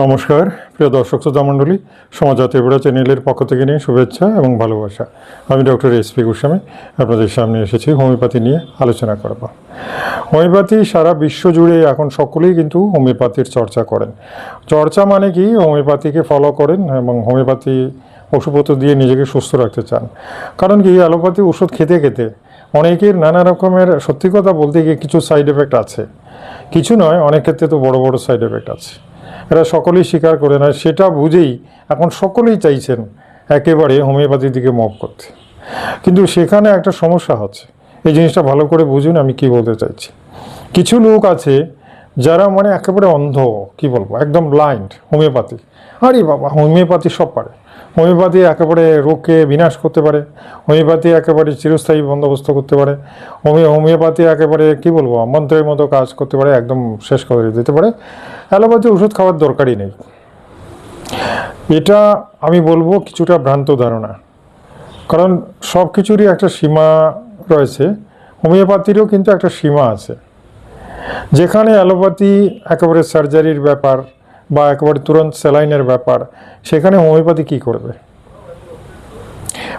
নমস্কার, প্রিয় দর্শক শ্রোতা মণ্ডলী সমাজা ত্রিপুরা চ্যানেলের পক্ষ থেকে নিয়ে শুভেচ্ছা এবং ভালোবাসা। আমি ডক্টর এস পি গোস্বামী, আপনাদের সামনে এসেছি, হোমিওপ্যাথি নিয়ে আলোচনা করব। হোমিওপ্যাথি সারা বিশ্ব জুড়ে এখন সকলেই কিন্তু হোমিওপ্যাথির চর্চা করেন। চর্চা মানে কি? হোমিওপ্যাথিকে ফলো করেন এবং হোমিওপ্যাথি ওষুধপত্র দিয়ে নিজেকে সুস্থ রাখতে চান। কারণ কি? অ্যালোপ্যাথি ওষুধ খেতে খেতে অনেকের নানা রকমের, সত্যি কথা বলতে গিয়ে কিছু সাইড এফেক্ট আছে। কিছু নয়, অনেক ক্ষেত্রে তো বড় বড় সাইড এফেক্ট আছে। এরা সকলেই স্বীকার করে না সেটা বুঝেই এখন সকলেই চাইছেন একেবারে হোমিওপ্যাথির দিকে মুভ করতে। কিন্তু সেখানে একটা সমস্যা হচ্ছে। এই জিনিসটা ভালো করে বুঝুন, আমি কি বলতে চাইছি। কিছু লোক আছে যারা মানে একেবারে অন্ধ, কি বলব, একদম ব্লাইন্ড হোমিওপ্যাথি। আরে বাবা, হোমিওপ্যাথি সব পারে। হোমিওপ্যাথি একেবারে রোগকে বিনাশ করতে পারে, হোমিওপ্যাথি একেবারে চিরস্থায়ী বন্দোবস্ত করতে পারে হোমিও হোমিওপ্যাথি একেবারে, কি বলব, মন্ত্রের মতো কাজ করতে পারে, একদম শেষ করে দিতে পারে। অ্যালোপ্যাথি ওষুধ খাওয়ার দরকারই নেই। এটা আমি বলব কিছুটা ভ্রান্ত ধারণা। কারণ সব কিছুরই একটা সীমা রয়েছে, হোমিওপ্যাথিরও কিন্তু একটা সীমা আছে। যেখানে অ্যালোপ্যাথি একেবারে সার্জারির ব্যাপার বা একেবারে তুরন্ত স্যালাইনের ব্যাপার, সেখানে হোমিওপ্যাথি কী করবে?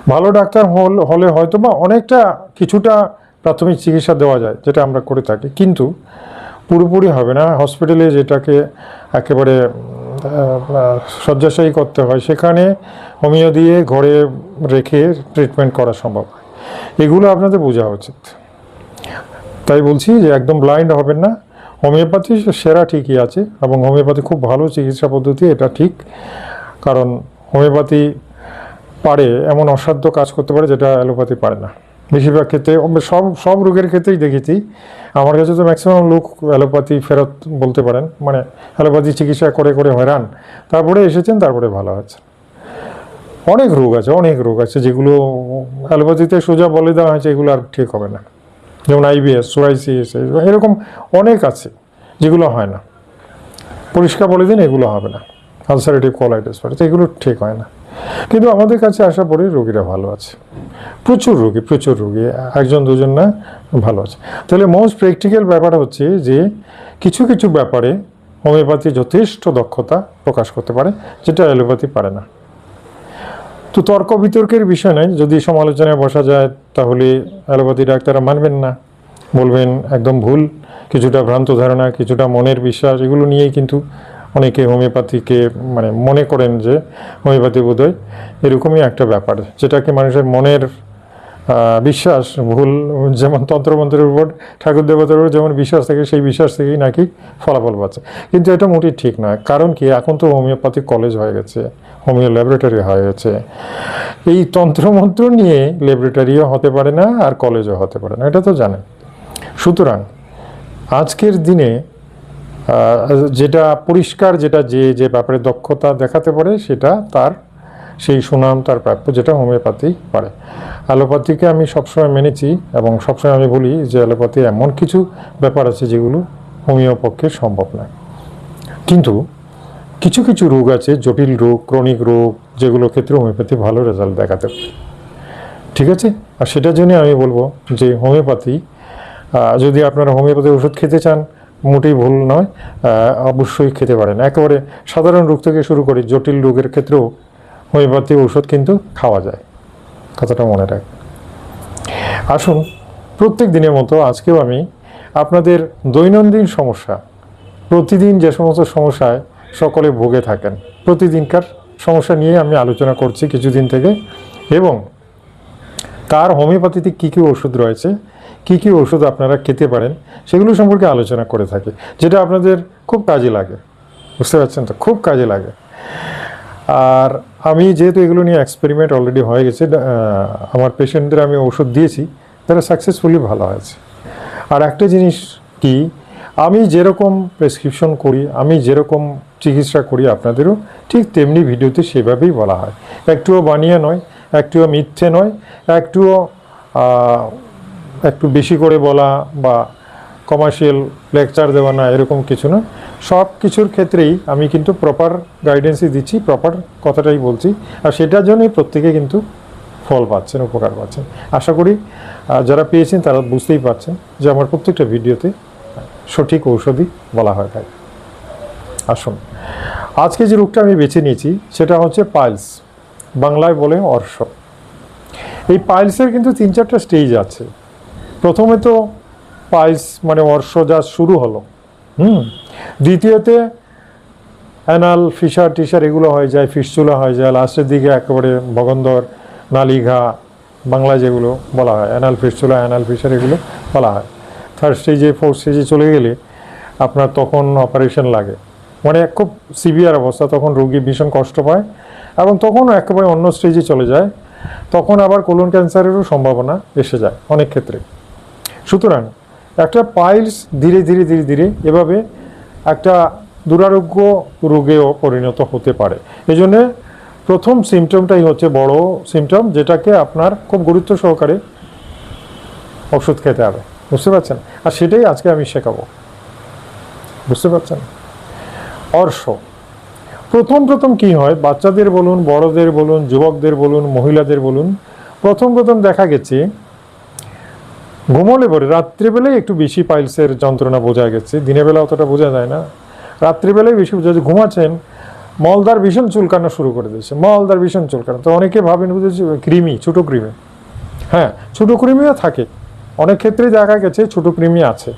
ভালো ডাক্তার হল, হলে হয়তো বা অনেকটা কিছুটা প্রাথমিক চিকিৎসা দেওয়া যায়, যেটা আমরা করে থাকি। কিন্তু পুরোপুরি হবে না। হসপিটালে যেটাকে একেবারে শয্যাশায়ী করতে হয়, সেখানে হোমিও দিয়ে ঘরে রেখে ট্রিটমেন্ট করা সম্ভব এগুলো আপনাদের বোঝা উচিত। তাই বলছি যে একদম ব্লাইন্ড হবেন না। হোমিওপ্যাথি সেরা ঠিকই আছে এবং হোমিওপ্যাথি খুব ভালো চিকিৎসা পদ্ধতি, এটা ঠিক। কারণ হোমিওপ্যাথি পারে, এমন অসাধ্য কাজ করতে পারে যেটা অ্যালোপ্যাথি পারে না। বেশিরভাগ ক্ষেত্রে, সব সব রোগের ক্ষেত্রেই দেখেছি। আমার কাছে তো ম্যাক্সিমাম লোক অ্যালোপ্যাথি ফেরত বলতে পারেন মানে অ্যালোপ্যাথি চিকিৎসা করে করে হয়রান তারপরে এসেছেন, তারপরে ভালো হয়েছে অনেক রোগ আছে, অনেক রোগ আছে, যেগুলো অ্যালোপ্যাথিতে সোজা বলে দেওয়া হয়েছে, এগুলো আর ঠিক হবে না। যেমন আইবিএস সোয়াইসিএস এরকম অনেক আছে, যেগুলো হয় না। পরিষ্কার বলে দিন, এগুলো হবে না। আলসারেটিভ কোলাইটিস এগুলো ঠিক হয় না। কিন্তু আমাদের কাছে আসার পরে রোগীরা ভালো আছে। প্রচুর রোগী প্রচুর রোগী, একজন, দুজন না, ভালো আছে। তাহলে মোস্ট প্র্যাকটিক্যাল ব্যাপার হচ্ছে যে কিছু কিছু ব্যাপারে হোমিওপ্যাথি যথেষ্ট দক্ষতা প্রকাশ করতে পারে, যেটা অ্যালোপ্যাথি পারে না। তো তর্ক বিতর্কের বিষয় নয়, যদি সমালোচনায় বসা যায়, তাহলে অ্যালোপ্যাথি ডাক্তাররা মানবেন না। বলবেন একদম ভুল, কিছুটা ভ্রান্ত ধারণা, কিছুটা মনের বিশ্বাস, এগুলো নিয়েই কিন্তু অনেকে হোমিওপ্যাথিকে মানে মনে করেন যে হোমিওপ্যাথি বোধহয় এরকমই একটা ব্যাপার যেটাকে মানুষের মনের বিশ্বাস, ভুল, যেমন তন্ত্রমন্ত্রের উপর, ঠাকুর দেবতার উপর যেমন বিশ্বাস থাকে, সেই বিশ্বাস থেকেই নাকি ফলাফল পাচ্ছে। কিন্তু এটা মোটেই ঠিক নয়, কারণ কি এখন তো হোমিওপ্যাথি কলেজ হয়ে গেছে, হোমিও ল্যাবরেটরি হয়ে গেছে। এই তন্ত্রমন্ত্র নিয়ে ল্যাবরেটরিও হতে পারে না আর কলেজও হতে পারে না, এটা তো জানেন। সুতরাং আজকের দিনে যেটা পরিষ্কার, যেটা যে যে ব্যাপারে দক্ষতা দেখাতে পারে, সেটা তার, সেই সুনাম তার প্রাপ্য, যেটা হোমিওপ্যাথি পারে। অ্যালোপ্যাথিকে আমি সবসময় মেনেছি এবং সবসময় আমি বলি যে অ্যালোপ্যাথি এমন কিছু ব্যাপার আছে যেগুলো হোমিও পক্ষে সম্ভব নয়। কিন্তু কিছু কিছু রোগ আছে, জটিল রোগ, ক্রনিক রোগ যেগুলো ক্ষেত্রে হোমিওপ্যাথি ভালো রেজাল্ট দেখাতে পারে। ঠিক আছে? আর সেটার জন্য আমি বলব যে হোমিওপ্যাথি যদি আপনারা হোমিওপ্যাথি ওষুধ খেতে চান মোটেই ভুল নয় অবশ্যই খেতে পারেন। একেবারে সাধারণ রোগ থেকে শুরু করে জটিল রোগের ক্ষেত্রেও হোমিওপ্যাথি ওষুধ কিন্তু খাওয়া যায়, কথাটা মনে রাখ আসুন, প্রত্যেক দিনের মতো আজকেও আমি আপনাদের দৈনন্দিন সমস্যা, প্রতিদিন যে সমস্ত সমস্যায় সকলে ভোগে থাকেন, প্রতিদিনকার সমস্যা নিয়ে আমি আলোচনা করছি কিছুদিন থেকে এবং তার হোমিওপ্যাথিতে কী কী ওষুধ রয়েছে কী কী ওষুধ আপনারা খেতে পারেন, সেগুলো সম্পর্কে আলোচনা করে থাকি, যেটা আপনাদের খুব কাজে লাগে। বুঝতে পারছেন তো? খুব কাজে লাগে। আর আমি যেহেতু এগুলো নিয়ে এক্সপেরিমেন্ট অলরেডি হয়ে গেছে আমার পেশেন্টদের আমি ওষুধ দিয়েছি, তারা সাকসেসফুলি ভালো হয়েছে আর একটা জিনিস কি, আমি যেরকম প্রেসক্রিপশন করি, আমি যেরকম চিকিৎসা করি আপনাদেরও, ঠিক তেমনি ভিডিওতে সেভাবেই বলা হয়। একটুও বানিয়ে নয়, একটুও মিথ্যে নয়, একটুও একটু বেশি করে বলা বা কমার্শিয়াল লেকচার দেওয়া না, এরকম কিছু না। সব কিছুর ক্ষেত্রেই আমি কিন্তু প্রপার গাইডেন্সই দিচ্ছি প্রপার কথাটাই বলছি। আর সেটার জন্যই প্রত্যেকে কিন্তু ফল পাচ্ছেন, উপকার পাচ্ছেন। আশা করি যারা পেয়েছেন তারা বুঝতেই পারছেন যে আমার প্রত্যেকটা ভিডিওতে সঠিক ঔষধই বলা হয় তাই আসুন। আজকে যে রোগটা আমি বেছে নিয়েছি, সেটা হচ্ছে পাইলস। বাংলায় বলে অর্শ। এই পাইলসের কিন্তু তিন চারটা স্টেজ আছে। প্রথমে তো পাইলস মানে অর্শ যা শুরু হলো, হুম? দ্বিতীয়তে অ্যানাল, ফিশার, টিশার এগুলো হয়ে যায় ফিসচুলা হয়ে যায়, লাস্টের দিকে একেবারে ভগন্দর নালিঘা বাংলা যেগুলো বলা হয়, অ্যানাল ফিসচুলা অ্যানাল ফিশার এগুলো বলা হয়। থার্ড স্টেজে ফোর্থ স্টেজে চলে গেলে আপনার তখন অপারেশন লাগে। মানে খুব সিভিয়ার অবস্থা, তখন রোগী ভীষণ কষ্ট পায় এবং তখন একেবারে অন্য স্টেজে চলে যায়, তখন আবার কোলন ক্যান্সারেরও সম্ভাবনা এসে যায় অনেক ক্ষেত্রে। সুতরাং একটা পাইলস ধীরে ধীরে ধীরে ধীরে এভাবে একটা দুরারোগ্য রোগেও পরিণত হতে পারে। এই জন্যে প্রথম সিমটমটাই হচ্ছে বড় সিমটম যেটাকে আপনার খুব গুরুত্ব সহকারে ওষুধ খেতে হবে। বুঝতে পারছেন? আর সেটাই আজকে আমি শেখাবো। বুঝতে পারছেন? অর্শ। প্রথম প্রথম কি হয়? বাচ্চাদের বলুন, বড়দের বলুন, যুবকদের বলুন, মহিলাদের বলুন। প্রথম প্রথম দেখা গেছে ঘুমোলে পরে, রাত্রিবেলায় একটু বেশি পাইলসের যন্ত্রণা বোঝা গেছে। দিনের বেলা অতটা বোঝা যায় না। রাত্রিবেলায় বেশি বোঝা যায়। ঘুমাচ্ছেন মলদার ভীষণ চুলকানো শুরু করে দিয়েছে। মলদার ভীষণ চুলকানো। তো অনেকে ভাবেন বুঝেছি কৃমি, ছোটো কৃমি। হ্যাঁ ছোটো কৃমিও থাকে। অনেক ক্ষেত্রে দেখা গেছে ছোটো কৃমি আছে।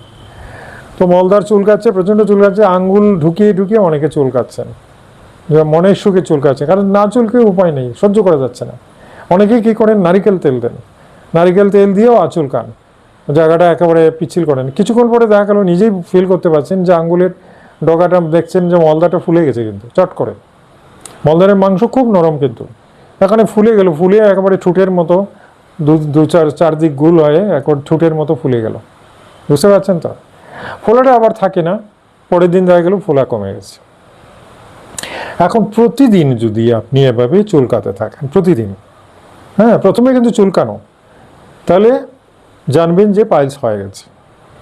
তো মলদার চুলকাচ্ছে, প্রচণ্ড চুলকাচ্ছে, আঙ্গুল ঢুকিয়ে ঢুকিয়ে অনেকে চুলকাচ্ছেন। মনের সুখে চুলকাচ্ছে। কারণ না চুলকে উপায় নেই, সহ্য করা যাচ্ছে না। অনেকেই কী করেন? নারিকেল তেল দেন। নারিকেল তেল দিয়েও আচুলকান। জায়গাটা একেবারে পিচ্ছিল করেন কিছুক্ষণ পরে দেখা গেল নিজেই ফিল করতে পারছেন যে আঙ্গুলের ডগাটা দেখছেন যে মলদাটা ফুলে গেছে কিন্তু, চট করে। মলদারের মাংস খুব নরম কিন্তু। এখানে ফুলে গেল, ফুলে একেবারে ঠুটের মতো, দু দু চার, চারদিক গুল হয়ে একবার ঠুটের মতো ফুলে গেল। বুঝতে পারছেন তো? ফোলাটা আবার থাকে না, পরের দিন দেখা গেল ফোলা কমে গেছে। এখন প্রতিদিন যদি আপনি এভাবে চুলকাতে থাকেন, প্রতিদিন হ্যাঁ প্রথমে কিন্তু চুলকানো। তাহলে জানবেন যে পাইলস হয়ে গেছে।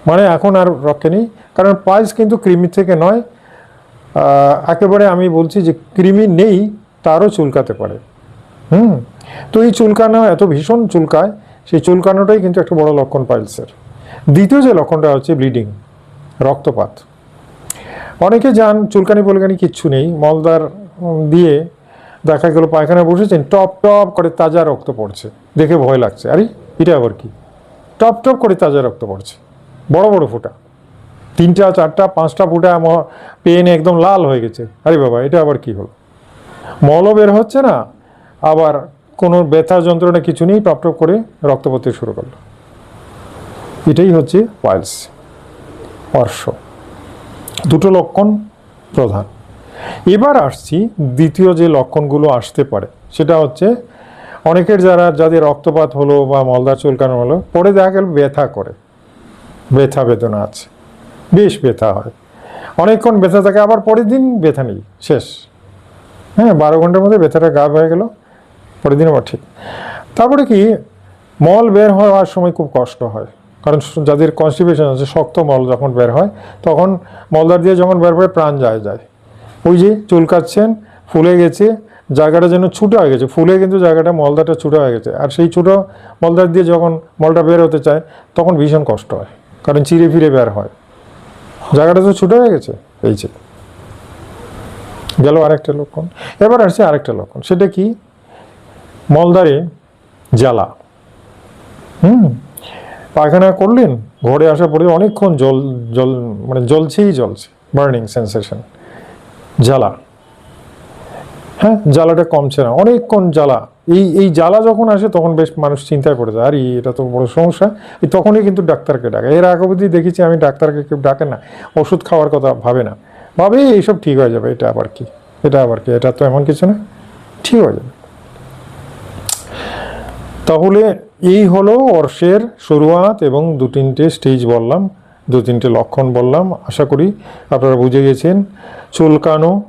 মানে এখন আর রক্ষে নেই। কারণ পাইলস কিন্তু কৃমি থেকে নয়। একেবারে আমি বলছি যে কৃমি নেই, তারও চুলকাতে পারে। হুম? তো এই চুলকানো এত ভীষণ চুলকায়, সেই চুলকানোটাই কিন্তু একটা বড় লক্ষণ পাইলসের। দ্বিতীয় যে লক্ষণটা হচ্ছে ব্লিডিং, রক্তপাত। অনেকে যান, চুলকানি পুলকানি কিচ্ছু নেই। মলদার দিয়ে দেখা গেল পায়খানা বসেছেন, টপ টপ করে তাজা রক্ত পড়ছে। দেখে ভয় লাগছে। আরে, এটা আবার কি? টপ টপ করে তাজা রক্ত পড়ছে। বড় বড় ফোঁটা। তিনটা, চারটা, পাঁচটা ফোঁটা পেন একদম লাল হয়ে গেছে। আরে বাবা, এটা আবার কি হলো? মলও বের হচ্ছে না, আবার কোনো ব্যথা যন্ত্রণা কিছু নেই, টপ টপ করে রক্ত পড়তে শুরু করল। এটাই হচ্ছে পাইলস অর্শ। দুটো লক্ষণ প্রধান। এবার আসছি দ্বিতীয় যে লক্ষণগুলো আসতে পারে, সেটা হচ্ছে অনেকের যারা যাদের রক্তপাত হলো বা মলদার চুলকানো হলো, পরে দেখা গেল ব্যথা করে। ব্যথা বেদনা আছে। বেশ ব্যথা হয়। অনেকক্ষণ ব্যথা থাকে, আবার পরের দিন ব্যথা নেই, শেষ। হ্যাঁ বারো ঘণ্টার মধ্যে ব্যথাটা গাব হয়ে গেল, পরের দিন আবার ঠিক। তারপরে কি, মল বের হওয়ার সময় খুব কষ্ট হয়। কারণ যাদের কনস্টিপেশন আছে, শক্ত মল যখন বের হয়, তখন মলদার দিয়ে যখন বের হয় প্রাণ যায় যায়। ওই যে চুলকাচ্ছেন, ফুলে গেছে জায়গাটা যেন ছুটো হয়ে গেছে। ফুলে কিন্তু জায়গাটা মলদাটা ছুটো হয়ে গেছে। আর সেই ছোটো মলদার দিয়ে যখন মলটা বের হতে চায়, তখন ভীষণ কষ্ট হয়। কারণ চিরে ফিরে বের হয়। জায়গাটা তো ছোটো হয়ে গেছে। এই যে। গেল আরেকটা লক্ষণ। এবার আসছে আরেকটা লক্ষণ। সেটা কি? মলদারে জ্বালা। হুম? পায়খানা করলেন, ঘরে আসার পরে অনেকক্ষণ জল জল মানে জ্বলছেই জ্বলছে। বার্নিং সেন্সেশন জ্বালা। হ্যাঁ জ্বালাটা কমছে না। অনেকক্ষণ জ্বালা। এই এই জ্বালা যখন আসে, তখন বেশ মানুষ চিন্তায় পড়ে যায় আর, এটা তো বড় সমস্যা। এই তখনই কিন্তু ডাক্তারকে ডাকে। এর আগে অবধি দেখেছি আমি ডাক্তারকে কেউ ডাকে না। ওষুধ খাওয়ার কথা ভাবে না। ভাবে এইসব ঠিক হয়ে যাবে, এটা আবার কি? এটা আবার কি? এটা তো এমন কিছু না? ঠিক হয়ে যাবে। তাহলে এই হলো অর্শের শুরুয়াত এবং দু তিনটে স্টেজ বললাম, দু তিনটে লক্ষণ বললাম। আশা করি আপনারা বুঝে গেছেন। চুলকানো,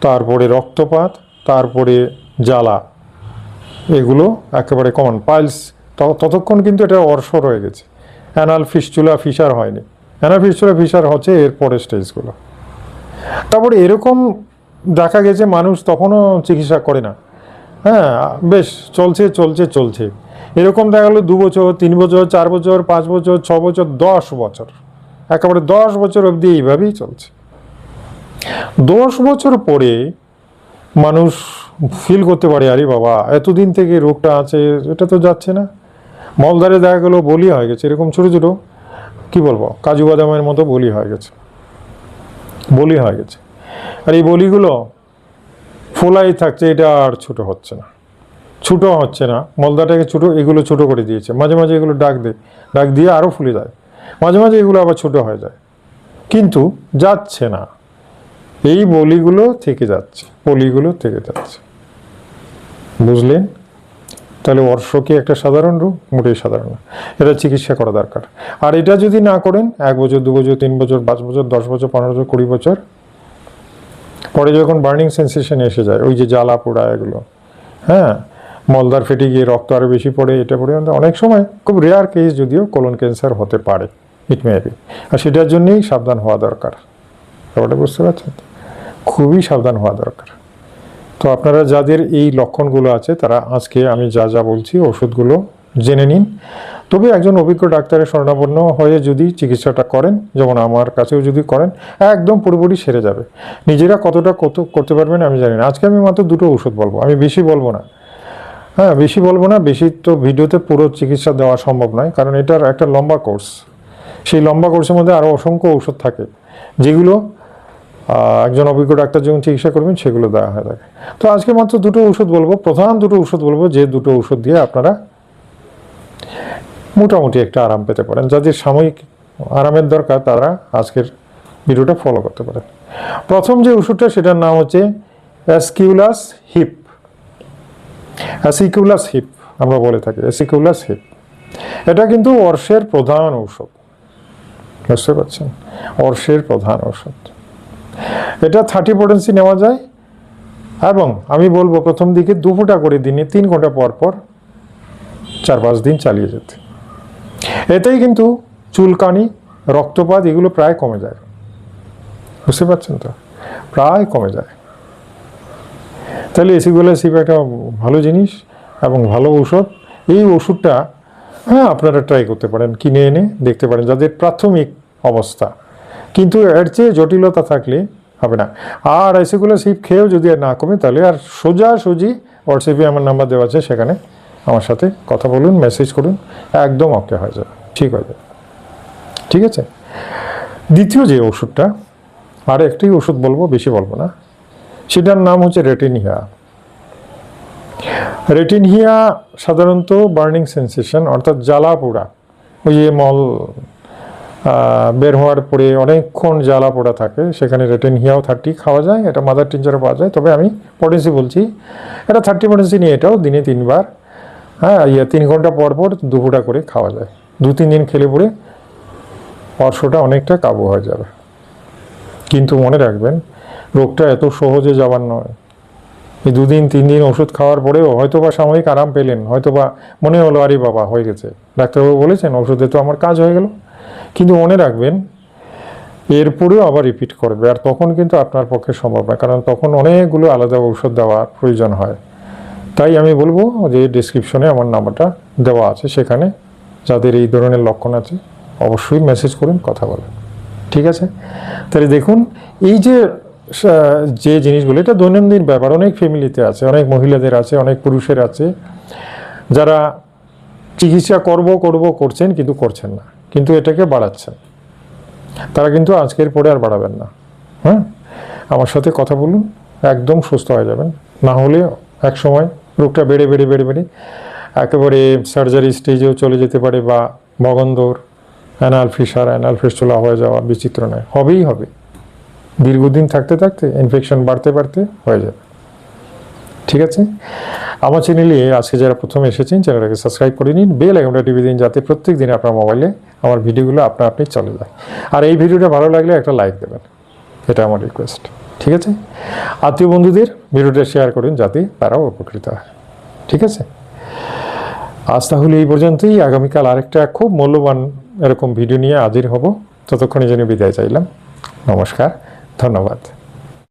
তারপরে রক্তপাত তারপরে জ্বালা, এগুলো একেবারে কমন পাইলস ততক্ষণ কিন্তু এটা অর্শ রয়ে গেছে। অ্যানাল ফিসচুলা ফিসার হয়নি। অ্যানাল ফিসচুলা ফিসার হচ্ছে এর পরের স্টেজগুলো তারপরে এরকম দেখা গেছে মানুষ তখনও চিকিৎসা করে না। হ্যাঁ বেশ, চলছে চলছে চলছে। এরকম দেখা গেলো দু বছর, তিন বছর, চার বছর, পাঁচ বছর, ছ বছর, দশ বছর। একেবারে দশ বছর অবধি এইভাবেই চলছে। দশ বছর পরে মানুষ ফিল করতে পারে, আরে বাবা, এতদিন থেকে রোগটা আছে, এটা তো যাচ্ছে না। মলদারে দেখা গেলো বলি হয়ে গেছে, এরকম ছোটো ছোটো, কি বলব, কাজু বাদামের মতো বলি হয়ে গেছে। বলি হয়ে গেছে। আর এই বলিগুলো ফোলাই থাকছে, এটা আর ছোট হচ্ছে না। ছোটো হচ্ছে না মলদাটাকে ছোটো, এগুলো ছোট করে দিয়েছে। মাঝে মাঝে এগুলো ডাক দেয়, ডাক দিয়ে আরও ফুলে যায়। মাঝে মাঝে এগুলো আবার ছোট হয়ে যায়। কিন্তু যাচ্ছে না। এই বলিগুলো থেকে যাচ্ছে, বলিগুলো থেকে যাচ্ছে। বুঝলেন? তাহলে অর্শ কি একটা সাধারণ রোগ মোটেই সাধারণ না। এটা চিকিৎসা করা দরকার। আর এটা যদি না করেন, এক বছর, দু বছর, তিন বছর, পাঁচ বছর, দশ বছর, পনেরো বছর, কুড়ি বছর, পরে যখন বার্নিং সেন্সেশন এসে যায়, ওই যে জ্বালা পোড়া এগুলো হ্যাঁ? মলদার ফেটে গিয়ে রক্ত আরও বেশি পড়ে, এটা পড়ে অনেক সময়, খুব রেয়ার কেস যদিও কোলন ক্যান্সার হতে পারে ইট মেবি আর সেটার জন্যেই সাবধান হওয়া দরকার। ব্যাপারটা বুঝতে পারছেন? খুবই সাবধান হওয়া দরকার। তো আপনারা যাদের এই লক্ষণগুলো আছে, তারা আজকে আমি যা যা বলছি, ওষুধগুলো জেনে নিন। তবে একজন অভিজ্ঞ ডাক্তারের শরণাপন্ন হয়ে যদি চিকিৎসাটা করেন, যেমন আমার কাছেও যদি করেন, একদম পুরোপুরি সেরে যাবে। নিজেরা কতটা কত, করতে পারবেন আমি জানি না। আজকে আমি মাত্র দুটো ওষুধ বলব। আমি বেশি বলব না। হ্যাঁ বেশি বলব না, বেশি তো ভিডিওতে পুরো চিকিৎসা দেওয়া সম্ভব নয়, কারণ এটার একটা লম্বা কোর্স। সেই লম্বা কোর্সের মধ্যে আরও অসংখ্য ওষুধ থাকে, যেগুলো একজন অভিজ্ঞ ডাক্তার যখন চিকিৎসা করবেন, সেগুলো দেওয়া হয়ে থাকে তো আজকে মাত্র দুটো ওষুধ বলব। প্রধান দুটো ওষুধ বলব, যে দুটো ওষুধ দিয়ে আপনারা মোটামুটি একটা আরাম পেতে পারেন। যাদের সাময়িক আরামের দরকার, তারা আজকের ভিডিওটা ফলো করতে পারেন। প্রথম যে ওষুধটা সেটার নাম হচ্ছে অ্যাসকিউলাস হিপ। অ্যাসিকিউলাস হিপ, আমরা বলে থাকি, অ্যাসিকিউলাস হিপ। এটা কিন্তু অর্শের প্রধান ঔষধ। বুঝতে পারছেন? অর্শের প্রধান ঔষধ। এটা থার্টি পোটেন্সি নেওয়া যায়। এবং আমি বলব প্রথম দিকে দু ফোঁটা করে দিনে তিন ঘণ্টা পর পর চার পাঁচ দিন চালিয়ে যেতে। এতেই কিন্তু চুলকানি, রক্তপাত এগুলো প্রায় কমে যায়। বুঝতে পারছেন তো? প্রায় কমে যায়। তাহলে এসিগুলো সিপ একটা ভালো জিনিস এবং ভালো ঔষধ। এই ওষুধটা হ্যাঁ আপনারা ট্রাই করতে পারেন, কিনে এনে দেখতে পারেন, যাদের প্রাথমিক অবস্থা। কিন্তু এর চেয়ে জটিলতা থাকলে হবে না। আর এসিগুলো সিপ খেয়েও যদি আর না কমে, তাহলে আর সোজা সুজি হোয়াটসঅ্যাপে আমার নাম্বার দেওয়া আছে, সেখানে আমার সাথে কথা বলুন মেসেজ করুন, একদম ওকে হয়ে যাবে, ঠিক হয়ে যাবে। ঠিক আছে? দ্বিতীয় যে ওষুধটা, আর একটি ওষুধ বলব, বেশি বলব না, সেটার নাম হচ্ছে রেটিনিয়া। রেটিনহিয়া সাধারণত বার্নিং সেন্সেশন অর্থাৎ জ্বালা পোড়া, ওই যে মল বের হওয়ার পরে অনেকক্ষণ জ্বালা পোড়া থাকে, সেখানে রেটেনহিয়াও থার্টি খাওয়া যায়, এটা মাদার টিঞ্জারও পাওয়া যায়। তবে আমি পটেন্সি বলছি, এটা থার্টি পটেন্সি নিয়ে এটাও দিনে তিনবার হ্যাঁ ইয়ে তিন ঘণ্টা পর পর দুপুরটা করে খাওয়া যায়। দু তিন দিন খেলে পরে অর্শটা অনেকটা কাবু হয়ে যাবে। কিন্তু মনে রাখবেন, রোগটা এত সহজে যাবার নয়। এই দুদিন তিন দিন ওষুধ খাওয়ার পরেও হয়তো বা সাময়িক আরাম পেলেন হয়তো বা মনে হলো, আরে বাবা, হয়ে গেছে। ডাক্তারবাবু বলেছেন, ওষুধে তো আমার কাজ হয়ে গেল। কিন্তু মনে রাখবেন, এরপরেও আবার রিপিট করবে আর তখন কিন্তু আপনার পক্ষে সম্ভব না, কারণ তখন অনেকগুলো আলাদা ঔষধ দেওয়ার প্রয়োজন হয়। তাই আমি বলব যে ডিসক্রিপশনে আমার নাম্বারটা দেওয়া আছে সেখানে, যাদের এই ধরনের লক্ষণ আছে অবশ্যই মেসেজ করুন, কথা বলেন। ঠিক আছে? তাহলে দেখুন, এই যে যে জিনিসগুলো, এটা দৈনন্দিন ব্যাপার, অনেক ফ্যামিলিতে আছে, অনেক মহিলাদের আছে, অনেক পুরুষের আছে, যারা চিকিৎসা করব করব, করছেন, কিন্তু করছেন না। কিন্তু এটাকে বাড়াচ্ছেন। তারা কিন্তু আজকের পরে আর বাড়াবেন না। হ্যাঁ? আমার সাথে কথা বলুন, একদম সুস্থ হয়ে যাবেন। না হলে এক সময় রোগটা বেড়ে বেড়ে বেড়ে বেড়ে একেবারে সার্জারি স্টেজেও চলে যেতে পারে বা মগন্দর অ্যানাল ফিসার অ্যানাল ফিস্টুলা হয়ে যাওয়া বিচিত্র নয়। হবেই হবে। দীর্ঘদিন থাকতে থাকতে ইনফেকশন বাড়তে বাড়তে হয়ে যাবে। ঠিক আছে? আমার চ্যানেলে আজকে যারা প্রথম এসেছেন চ্যানেলটাকে সাবস্ক্রাইব করে নিন। বেল আইকনটা টিভি দিন যাতে প্রত্যেক দিন আপনার মোবাইলে আমার ভিডিওগুলো আপনা আপনি চলে যায়। আর এই ভিডিওটা ভালো লাগলে একটা লাইক দেবেন। এটা আমার রিকোয়েস্ট ঠিক আছে? আত্মীয় বন্ধুদের ভিডিওটা শেয়ার করুন যাতে তারাও উপকৃত হয়। ঠিক আছে? আজ তাহলে এই পর্যন্তই। আগামীকাল আরেকটা খুব মূল্যবান এরকম ভিডিও নিয়ে হাজির হব। ততক্ষণে জন্য বিদায় চাইলাম। নমস্কার। ধন্যবাদ।